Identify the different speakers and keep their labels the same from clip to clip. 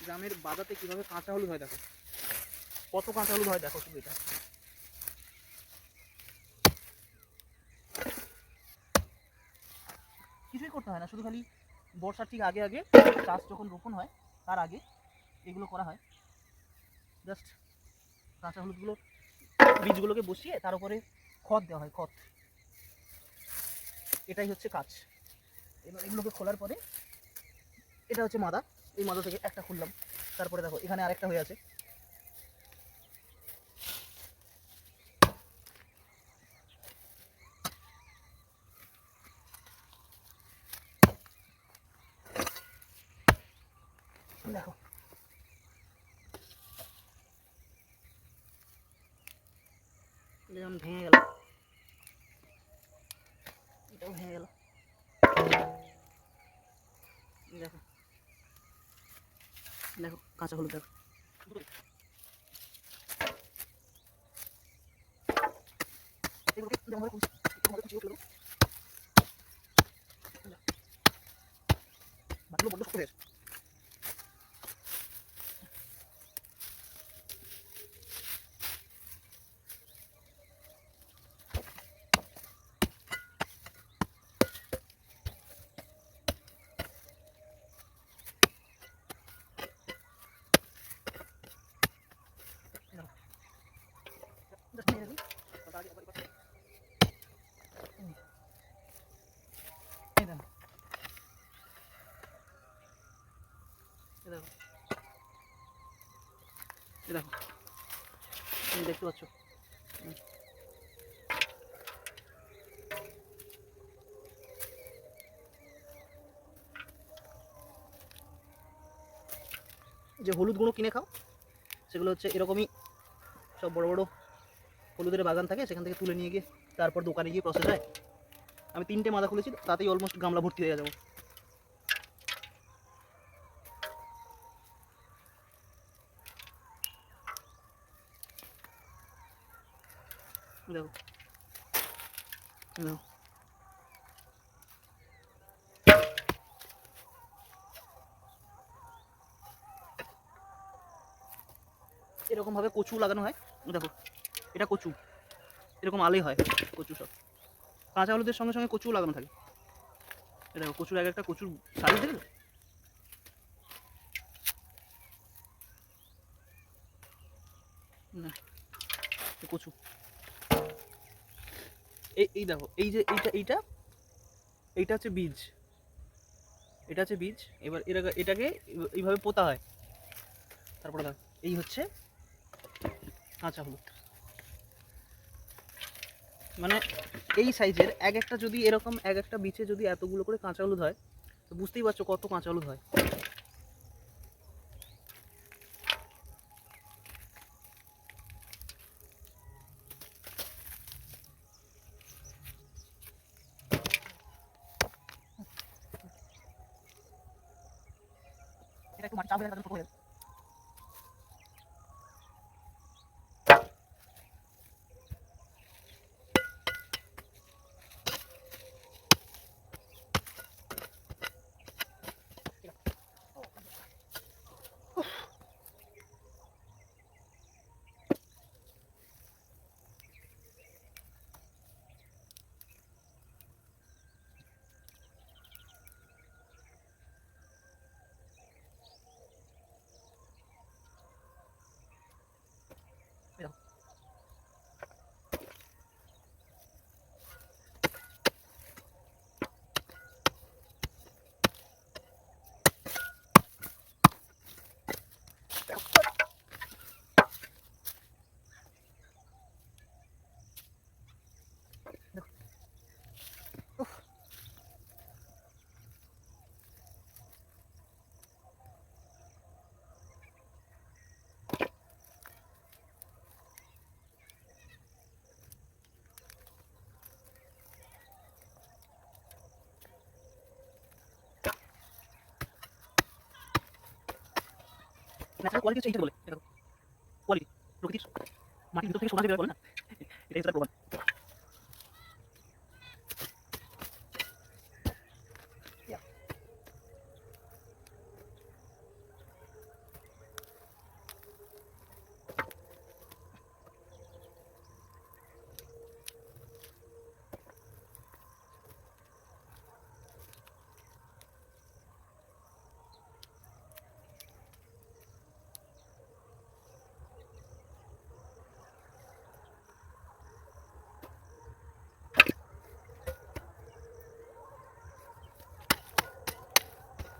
Speaker 1: গ্রামের বাজাতে কীভাবে কাঁচা হলুদ হয় দেখো? কত কাঁচা হলুদ হয় দেখো শুধু এটা। কিছুই করতে হয় না, শুধু খালি বর্ষার ঠিক আগে আগে চাষ যখন রোপণ হয়, তার আগে এগুলো করা হয়। জাস্ট কাঁচা হলুদগুলো বীজগুলোকে বসিয়ে তার উপরে খত দেওয়া হয়, খত। এটাই হচ্ছে কাজ। এবার এগুলোকে খোলার পরে এটা হচ্ছে মাদা। এই মাদা থেকে একটা খুললাম। তারপরে দেখো, এখানে আরেকটা হয়ে আছে। দেখো। ভেঙে গেল। এটাও ভেঙে গেল। দেখো কাঁচা হলুদ দেখো। বাকিগুলো বড্ড শক্ত হয়ে গেছে। Just নিয়ে নিবি। তারপর আগে আবার এবার- হুম। এই দেখো। এই দেখো। দেখো। তুমি দেখতে পাচ্ছ যে হলুদ গুঁড়ো কিনে খাও, সেগুলো হচ্ছে এরকমই সব বড় বড় হলুদের বাগান থাকে, সেখান থেকে তুলে নিয়ে গিয়ে তারপর দোকানে গিয়ে প্রসেস হয় আমি তিনটে মাদা খুলেছি, তাতেই অলমোস্ট গামলা ভর্তি হয়ে যাব দেখো দেখো এরকম ভাবে কচু লাগানো হয়। দেখো, এটা কচু। এরকম আলে হয় কচু সব। কাঁচা হলুদের সঙ্গে সঙ্গে কচু লাগানো থাকে। দেখো, কচুর এক একটা কচুর সাইজ দেখেছ না কচু। এই এই দেখো, এই যে এইটা এইটা এইটা হচ্ছে বীজ। এটা হচ্ছে বীজ, এবার এরা এটাকে এইভাবে পোতা হয়। তারপরে দেখো, এই হচ্ছে কাঁচা হলুদ। মানে এই সাইজের এক একটা যদি এরকম এক একটা বিচে যদি এতগুলো করে কাঁচা হলুদ হয়, তো বুঝতেই পারছ কত কাঁচা হলুদ হয়। মাটি চাপ দিলে তাদের ছোট হয়ে যাবে। ন্যাচারাল কোয়ালিটি হচ্ছে এইটা বলে। এটা কোয়ালিটি প্রকৃতির মাটির ভিতর থেকে সোনা বের বলে না? এটাই প্রমাণ।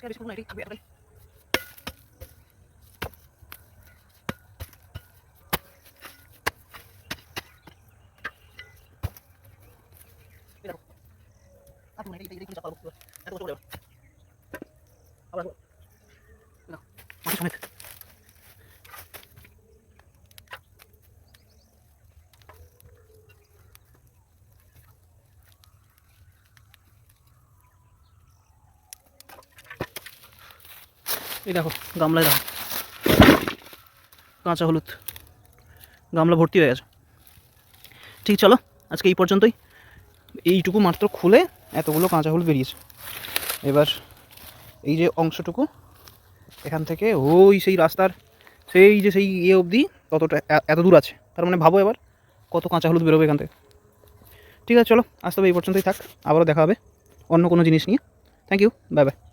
Speaker 1: আজকে আর বেশি করব না এটাই থাকবে এতটাই এই দেখো। আর তুমি এটাই- এটাই- এটাই চাপা দেবো। এত কষ্ট করে এবার। আবার আসব। এই দেখো, মাটি সমেত। এই দেখো, গামলায় দেখো। কাঁচা হলুদ। গামলা ভর্তি হয়ে গেছে। ঠিক, চলো, আজকে এই পর্যন্তই। এইটুকু মাত্র খুলে এতগুলো কাঁচা হলুদ বেরিয়েছে। এবার এই যে অংশটুকু, এখান থেকে ওই সেই রাস্তার, সেই যে সেই ইয়ে অবধি ততটা এত দূর আছে। তার মানে ভাবো এবার কত কাঁচা হলুদ বেরোবে এখান থেকে। ঠিক আছে, চলো, আজ তবে এই পর্যন্তই থাক। আবারও দেখা হবে অন্য কোনো জিনিস নিয়ে। Thank you bye bye